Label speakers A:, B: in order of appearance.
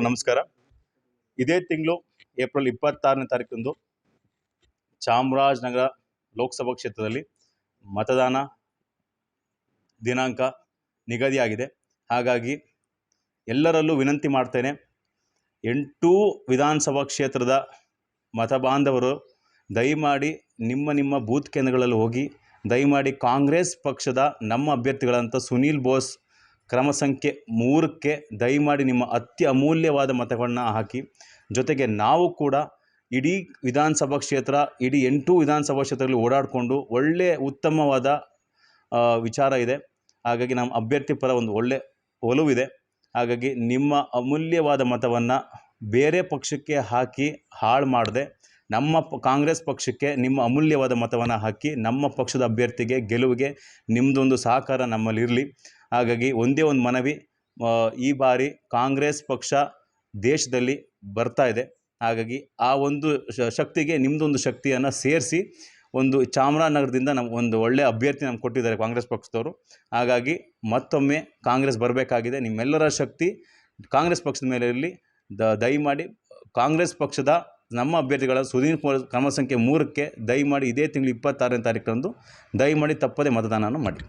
A: ನಮಸ್ಕಾರ. ಇದೇ ತಿಂಗಳು ಏಪ್ರಿಲ್ ಇಪ್ಪತ್ತಾರನೇ ತಾರೀಕಂದು ಚಾಮರಾಜನಗರ ಲೋಕಸಭಾ ಕ್ಷೇತ್ರದಲ್ಲಿ ಮತದಾನ ದಿನಾಂಕ ನಿಗದಿಯಾಗಿದೆ. ಹಾಗಾಗಿ ಎಲ್ಲರಲ್ಲೂ ವಿನಂತಿ ಮಾಡ್ತೇನೆ, ಎಂಟು ವಿಧಾನಸಭಾ ಕ್ಷೇತ್ರದ ಮತಬಾಂಧವರು ದಯಮಾಡಿ ನಿಮ್ಮ ನಿಮ್ಮ ಬೂತ್ ಕೇಂದ್ರಗಳಲ್ಲಿ ಹೋಗಿ, ದಯಮಾಡಿ ಕಾಂಗ್ರೆಸ್ ಪಕ್ಷದ ನಮ್ಮ ಅಭ್ಯರ್ಥಿಗಳಂತ ಸುನೀಲ್ ಬೋಸ್ ಕ್ರಮ ಸಂಖ್ಯೆ ಮೂರಕ್ಕೆ ದಯಮಾಡಿ ನಿಮ್ಮ ಅತಿ ಅಮೂಲ್ಯವಾದ ಮತಗಳನ್ನ ಹಾಕಿ. ಜೊತೆಗೆ ನಾವು ಕೂಡ ಇಡೀ ವಿಧಾನಸಭಾ ಕ್ಷೇತ್ರ, ಇಡೀ ಎಂಟು ವಿಧಾನಸಭಾ ಕ್ಷೇತ್ರಗಳಲ್ಲಿ ಓಡಾಡಿಕೊಂಡು ಒಳ್ಳೆಯ ಉತ್ತಮವಾದ ವಿಚಾರ ಇದೆ. ಹಾಗಾಗಿ ನಮ್ಮ ಅಭ್ಯರ್ಥಿ ಪರ ಒಂದು ಒಳ್ಳೆ ಒಲುವಿದೆ. ಹಾಗಾಗಿ ನಿಮ್ಮ ಅಮೂಲ್ಯವಾದ ಮತವನ್ನು ಬೇರೆ ಪಕ್ಷಕ್ಕೆ ಹಾಕಿ ಹಾಳು ಮಾಡದೆ. ನಮ್ಮ ಪ, ಕಾಂಗ್ರೆಸ್ ಪಕ್ಷಕ್ಕೆ ನಿಮ್ಮ ಅಮೂಲ್ಯವಾದ ಮತವನ್ನು ಹಾಕಿ ನಮ್ಮ ಪಕ್ಷದ ಅಭ್ಯರ್ಥಿಗೆ, ಗೆಲುವಿಗೆ ನಿಮ್ಮದೊಂದು ಸಹಕಾರ ನಮ್ಮಲ್ಲಿರಲಿ. ಹಾಗಾಗಿ ಒಂದೇ ಒಂದು ಮನವಿ ಈ ಬಾರಿ ಕಾಂಗ್ರೆಸ್ ಪಕ್ಷ ದೇಶದಲ್ಲಿ ಬರ್ತಾ ಇದೆ. ಹಾಗಾಗಿ ಆ ಒಂದು ಶಕ್ತಿಗೆ ನಿಮ್ಮದೊಂದು ಶಕ್ತಿಯನ್ನು ಸೇರಿಸಿ ಒಂದು ಚಾಮರಾಜನಗರದಿಂದ ನಮ್ಮ ಒಂದು ಒಳ್ಳೆಯ ಅಭ್ಯರ್ಥಿ ನಮ್ಗೆ ಕೊಟ್ಟಿದ್ದಾರೆ ಕಾಂಗ್ರೆಸ್ ಪಕ್ಷದವರು. ಹಾಗಾಗಿ ಮತ್ತೊಮ್ಮೆ ಕಾಂಗ್ರೆಸ್ ಬರಬೇಕಾಗಿದೆ. ನಿಮ್ಮೆಲ್ಲರ ಶಕ್ತಿ ಕಾಂಗ್ರೆಸ್ ಪಕ್ಷದ ಮೇಲೆ ಇರಲಿ. ದ, ದಯಮಾಡಿ ಕಾಂಗ್ರೆಸ್ ಪಕ್ಷದ ನಮ್ಮ ಅಭ್ಯರ್ಥಿಗಳ ಸುದೀನ್ ಕುಮಾರ್ ಕ್ರಮ ಸಂಖ್ಯೆ ಮೂರಕ್ಕೆ ದಯಮಾಡಿ ಇದೇ ತಿಂಗಳು ಇಪ್ಪತ್ತಾರನೇ ತಾರೀಕರಂದು ದಯಮಾಡಿ ತಪ್ಪದೇ ಮತದಾನವನ್ನು ಮಾಡಿ.